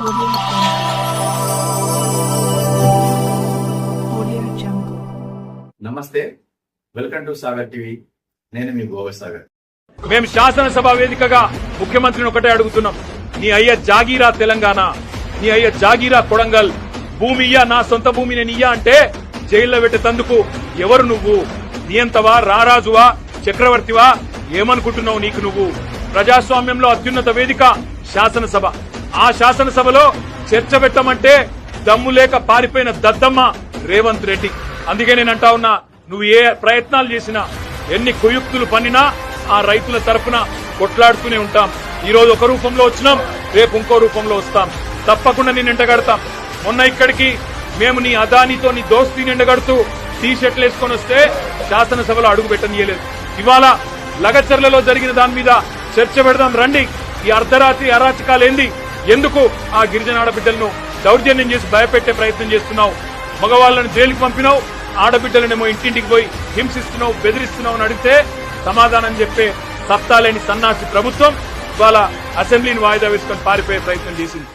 Audio Jungle. Audio Jungle. నమస్తే welcome to Sagar TV. నేను మీ గోవ సాగర్. మేము శాసనసభ వేదికగా ముఖ్యమంత్రిని ఒకటే అడుగుతున్నాం. నీ అయ్య జాగీరా తెలంగాణ నీ అయ్య జాగీరా కొడంగల్ భూమి ఇయ్యా నా సొంత భూమి నేను ఇయ్యా అంటే జైల్లో పెట్టేందుకు ఎవరు నువ్వు? నియంతవా రారాజువా చక్రవర్తివా? ఏమనుకుంటున్నావు నీకు నువ్వు? ప్రజాస్వామ్యంలో అత్యున్నత వేదిక శాసనసభ. ఆ శాసనసభలో చర్చ పెట్టమంటే దమ్ము లేక పారిపోయిన దద్దమ్మ రేవంత్ రెడ్డి. అందుకే నేను అంటా ఉన్నా నువ్వు ఏ ప్రయత్నాలు చేసినా ఎన్ని కుయుక్తులు పన్నినా ఆ రైతుల తరఫున కొట్లాడుతూనే ఉంటాం. ఈ రోజు ఒక రూపంలో వచ్చినాం రేపు ఇంకో రూపంలో వస్తాం. తప్పకుండా నేను ఎండగడతాం. మొన్న ఇక్కడికి మేము నీ అదానితో నీ దోస్తీ నిండగడుతూ టీ షర్ట్లు వేసుకొని వస్తే శాసనసభలో అడుగు పెట్టనీయలేదు. ఇవాళ లగచర్లలో జరిగిన దాని మీద చర్చ పెడదాం రండి. ఈ అర్ధరాత్రి అరాచకాలేంది? ఎందుకు ఆ గిరిజన ఆడబిడ్డలను దౌర్జన్యం చేసి భయపెట్టే ప్రయత్నం చేస్తున్నావు? మగవాళ్ళను జైలుకి పంపినావు ఆడబిడ్డలనేమో ఇంటింటికి పోయి హింసిస్తున్నావు బెదిరిస్తున్నావు అని అడిగితే సమాధానం చెప్పే సత్తాలేని సన్నాసి ప్రభుత్వం ఇవాళ అసెంబ్లీని వాయిదా వేసుకొని పారిపోయే ప్రయత్నం చేసింది.